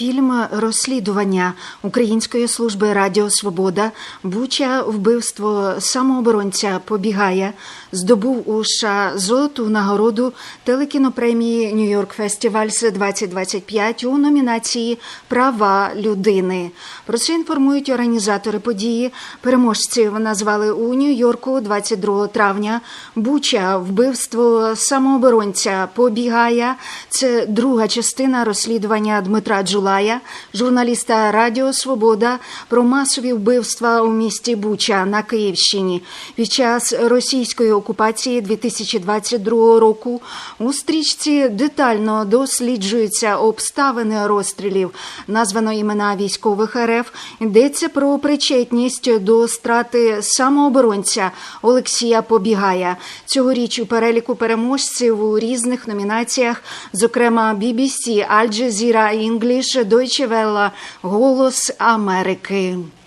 Фільм розслідування Української служби Радіо Свобода Буча вбивство самооборонця побігає здобув у США золоту нагороду телекінопремії Нью-Йорк Фестівальс 2025 у номінації Права людини. Про це інформують організатори події. Переможців назвали у Нью-Йорку 22 травня. Буча вбивство самооборонця побігає. Це друга частина розслідування Дмитра Джулая, журналіста Радіо Свобода про масові вбивства у місті Буча на Київщині під час російської окупації 2022 року. У стрічці детально досліджуються обставини розстрілів. Названо імена військових РФ. Йдеться про причетність до страти самооборонця Олексія Побігая. Цьогоріч у переліку переможців у різних номінаціях, зокрема BBC, Al Jazeera English, Deutsche Welle, Голос Америки.